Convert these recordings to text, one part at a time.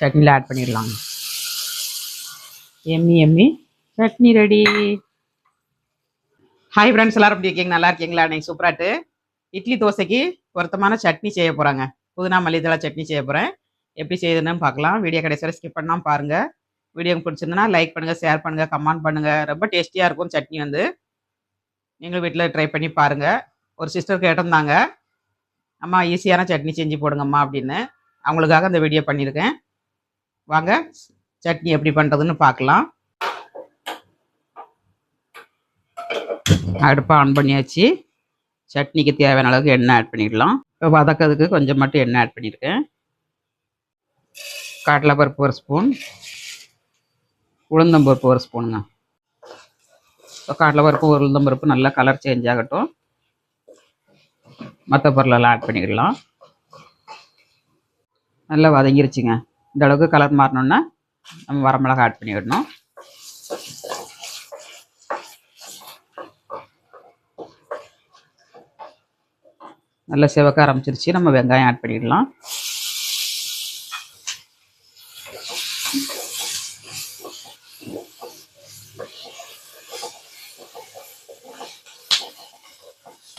சட்னியில் ஆட் பண்ணிடலாம். எம்மி எம்மி. சட்னி ரெடி ஹாய் ஃப்ரெண்ட்ஸ் எல்லாரும் எப்படி இருக்கீங்க? நல்லா இருக்கீங்களா? அன்னைக்கு சூப்பராட்டு இட்லி தோசைக்கு பொருத்தமான சட்னி செய்ய போகிறாங்க புதினா மல்லித்தலை சட்னி செய்ய போகிறேன் எப்படி செய்யுதுன்னு பார்க்கலாம். வீடியோ கடைசியில் ஸ்கிப் பண்ணால் பாருங்கள் வீடியோ பிடிச்சிருந்தனா லைக் பண்ணுங்கள் ஷேர் பண்ணுங்கள் கமெண்ட் பண்ணுங்கள் ரொம்ப டேஸ்டியாக இருக்கும் சட்னி வந்து. நீங்களும் வீட்டில் ட்ரை பண்ணி பாருங்கள் ஒரு சிஸ்டர் கேட்டிருந்தாங்க அம்மா ஈஸியான சட்னி செஞ்சு போடுங்கம்மா அப்படின்னு. அவங்களுக்காக இந்த வீடியோ பண்ணியிருக்கேன். வாங்க. சட்னி எப்படி பண்ணுறதுன்னு பார்க்கலாம். அடுப்பை ஆன் பண்ணியாச்சு. சட்னிக்கு தேவையான அளவுக்கு எண்ணெய் ஆட் பண்ணிடலாம். இப்போ வதக்கிறதுக்கு கொஞ்சம் மட்டும் எண்ணெய் ஆட் பண்ணியிருக்கேன். கடலைப்பருப்பு ஒரு ஸ்பூன் உளுந்தம்பருப்பு ஒரு ஸ்பூனுங்க இப்போ கடலைப்பருப்பு உளுந்தம்பருப்பு நல்லா கலர் சேஞ்ச் ஆகட்டும். மற்ற பொருளெல்லாம் ஆட் பண்ணிக்கலாம் நல்லா வதங்கிருச்சுங்க. இந்த அளவுக்கு கலர் மாறணுன்னா நம்ம வரமிளகா ஆட் பண்ணிவிடணும் நல்லா சிவக்க ஆரம்பிச்சிருச்சு. நம்ம வெங்காயம் ஆட் பண்ணிடலாம்.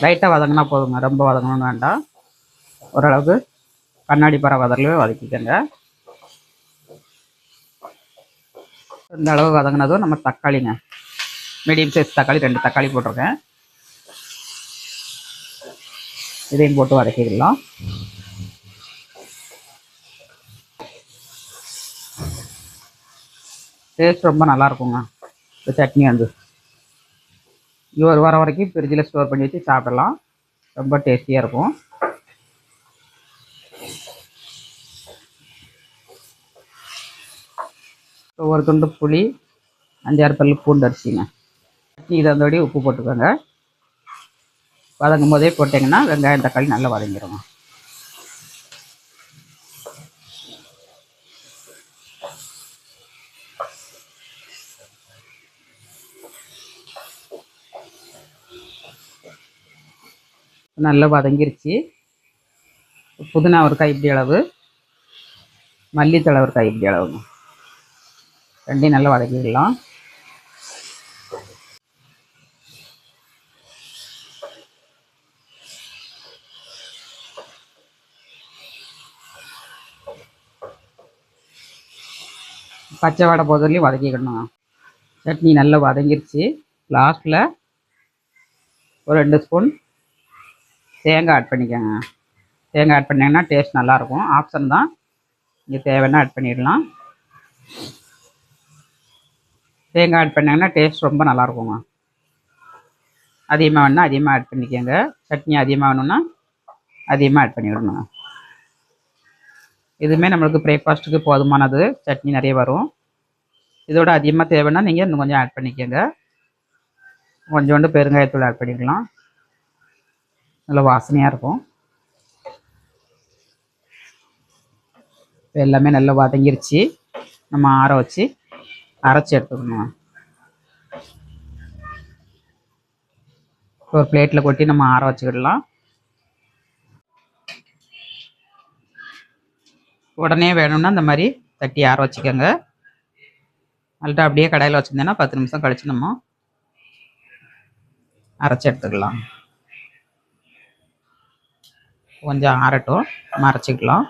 லைட்டாக வதங்கினா போதுங்க. ரொம்ப வதங்கணும்னு வேண்டாம். ஓரளவுக்கு கண்ணாடி பற வதறலவே வதக்கிக்கோங்க. இந்த அளவு வதங்கினதும் நம்ம தக்காளிங்க. மீடியம் சைஸ் தக்காளி ரெண்டு தக்காளி போட்டிருக்கேன். இதையும் போட்டு வதக்கிடலாம் டேஸ்ட் ரொம்ப நல்லா இருக்குங்க இந்த சட்னி வந்து. இது ஒரு வாரம் வரைக்கும் ஃப்ரிட்ஜில் ஸ்டோர் பண்ணி வச்சு சாப்பிடலாம். ரொம்ப டேஸ்டியாக இருக்கும். ஒரு துண்டு புளி அஞ்சாறு பல்லு பூண்டு அரிசிங்க. சட்னி இதோடய உப்பு போட்டுக்கோங்க. வதங்கும் போதே போட்டிங்கன்னா வெங்காயம் தக்காளி நல்லா வதங்கிடுங்க நல்லா வதங்கிருச்சு. புதினா ஒரு இப்படி அளவு மல்லித்தழை ஒரு இப்படி அளவுங்க. ரெண்டையும் நல்லா வதக்கிடலாம். பச்சை வடை போதிலையும் வதக்கிக்கணும். சட்னி நல்லா வதங்கிருச்சு. லாஸ்ட்டில் ஒரு ரெண்டு ஸ்பூன் தேங்காய் ஆட் பண்ணிக்கோங்க. தேங்காய் ஆட் பண்ணிங்கன்னா டேஸ்ட் நல்லாயிருக்கும் ஆப்ஷன் தான். இங்கே தேவைன்னா ஆட் பண்ணிடலாம். தேங்காய் ஆட் பண்ணாங்கன்னா டேஸ்ட் ரொம்ப நல்லாயிருக்குங்க. அதிகமாக வேணுன்னா அதிகமாக ஆட் பண்ணிக்கோங்க. சட்னி அதிகமாக வேணும்னா அதிகமாக ஆட் பண்ணிவிடணுங்க இதுவுமே நம்மளுக்கு பிரேக்ஃபாஸ்ட்டுக்கு போதுமானது. சட்னி நிறைய வரும். இதோட அதிகமாக தேவைன்னா நீங்கள் இன்னும் கொஞ்சம் ஆட் பண்ணிக்கோங்க. கொஞ்சோண்டு பெருங்காயத்தூள் ஆட் பண்ணிக்கலாம். நல்லா வாசனையாக இருக்கும். எல்லாமே நல்லா வதங்கிருச்சு. நம்ம ஆற வச்சு அரைச்சி எடுத்துக்கணும். ஒரு பிளேட்டில் கொட்டி நம்ம ஆற வச்சுக்கிடலாம். உடனே வேணும்னா இந்த மாதிரி தட்டி ஆற வச்சுக்கோங்க. அல்ட்டா அப்படியே கடையில் வச்சுருந்தேன்னா பத்து நிமிஷம் கழிச்சு நம்ம அரைச்சி எடுத்துக்கலாம். கொஞ்சம் ஆறட்டும். நம்ம அரைச்சிக்கலாம்.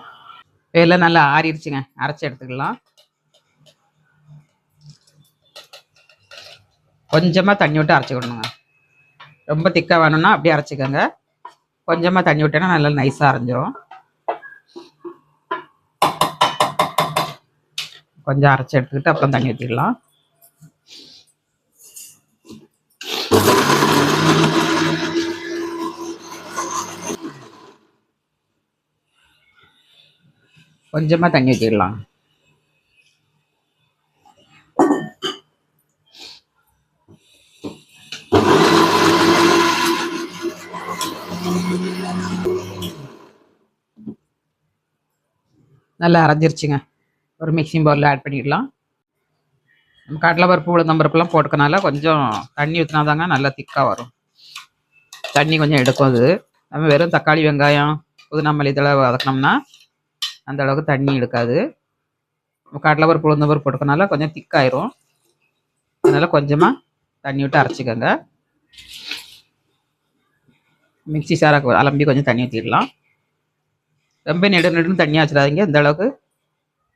எல்லாம் நல்லா ஆறிடுச்சுங்க. அரைச்சி எடுத்துக்கலாம். கொஞ்சமாக தண்ணி விட்டு அரைச்சிக்கணுங்க ரொம்ப திக்காக வேணும்னா அப்படியே அரைச்சிக்கோங்க. கொஞ்சமாக தண்ணி விட்டேன்னா நல்லா நைஸாக அரைஞ்சிரும். கொஞ்சம் அரைச்சி எடுத்துக்கிட்டு அப்புறம் தண்ணி ஊற்றிடலாம் கொஞ்சமாக தண்ணி ஊற்றிடலாம் நல்லா அரைஞ்சிருச்சுங்க. ஒரு மிக்சிங் பவுலில் ஆட் பண்ணிடலாம். நம்ம கடலைப்பருப்பு உளுந்தம்பருப்புலாம் போட்டுக்கனால கொஞ்சம் தண்ணி ஊற்றினா தாங்க நல்லா திக்காக வரும். தண்ணி கொஞ்சம் எடுக்கும் அது. நம்ம வெறும் தக்காளி வெங்காயம் புதுனாமல்லி இதெல்லாம் வதக்கினோம்னா அந்த அளவுக்கு தண்ணி எடுக்காது. கடலைப்பருப்பு உளுந்தம்பருப்பு போட்டுக்கனால கொஞ்சம் திக்காயிரும் அதனால் கொஞ்சமாக தண்ணி விட்டு அரைச்சிக்கோங்க. மிக்சி சாராக்கு அலம்பி கொஞ்சம் தண்ணி ஊற்றிடலாம் ரொம்ப நெடு நெடுன்னு தண்ணியாக வச்சிடாதீங்க இந்த அளவுக்கு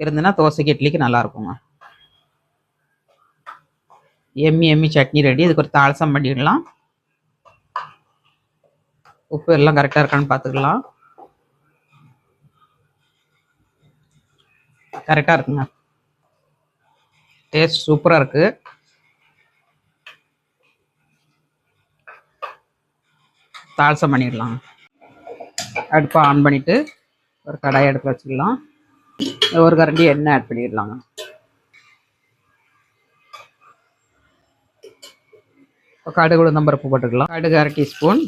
இருந்துன்னா தோசைக்கு இட்லிக்கு நல்லா இருக்குங்க. எம்மி எம்மி சட்னி ரெடி. இதுக்கு ஒரு தாளசம் பண்ணிடலாம். உப்பு எல்லாம் கரெக்டாக இருக்கான்னு பார்த்துக்கலாம் கரெக்டாக இருக்குங்க. டேஸ்ட் சூப்பராக இருக்குது தாளசம் பண்ணிடலாம். அடுப்பை ஆன் பண்ணிவிட்டு ஒரு கடாய் எடுத்து வச்சுக்கலாம். ஒரு கரண்டி எண்ணெய் ஆட் பண்ணிடலாங்க இப்போ கடுகு உளுந்தம்பருப்பு போட்டுக்கலாம். கடுகு அரை டீஸ்பூன்.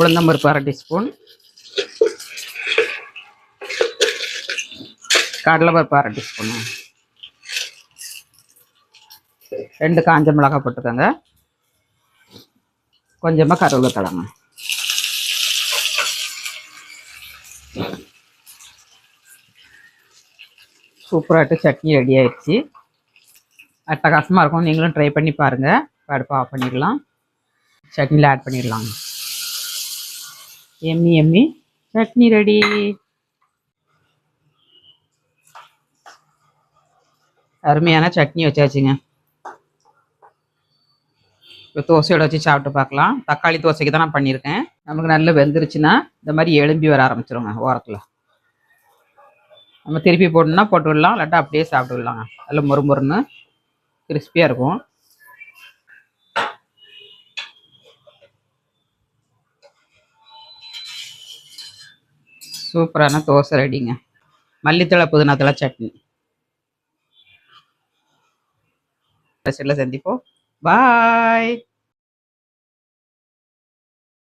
உளுந்தம்பருப்பு அரை டீஸ்பூன். கடலைப்பருப்பு அரை டீஸ்பூன். ரெண்டு காஞ்ச மிளகாய் போட்டுக்கோங்க. கொஞ்சமாக கருவேப்பிலை சூப்பராகிட்டு சட்னி ரெடி ஆயிடுச்சு. அட்டகாசமாக இருக்கும். நீங்களும் ட்ரை பண்ணி பாருங்கள் அடுப்பை ஆஃப் பண்ணிடலாம். சட்னியில் ஆட் பண்ணிடலாம். எம்மி எம்மி. சட்னி ரெடி அருமையான சட்னி வச்சாச்சுங்க. இப்போ தோசையோட வச்சு சாப்பிட்டு பார்க்கலாம். தக்காளி தோசைக்கு தான் நான் பண்ணியிருக்கேன். நமக்கு நல்லா வெந்துருச்சுன்னா இந்த மாதிரி எலும்பி வர ஆரம்பிச்சிருங்க ஓரத்தில். நம்ம திருப்பி போடணும்னா போட்டு விடலாம் இல்லாட்டா அப்படியே சாப்பிட்டு விடலாங்க நல்லா மொறு மொறுன்னு கிறிஸ்பியாக இருக்கும். சூப்பரான தோசை ரெடிங்க. மல்லித்தழை புதினாத்தழை சட்னி. ரெசிபியில் சந்திப்போம். பாய்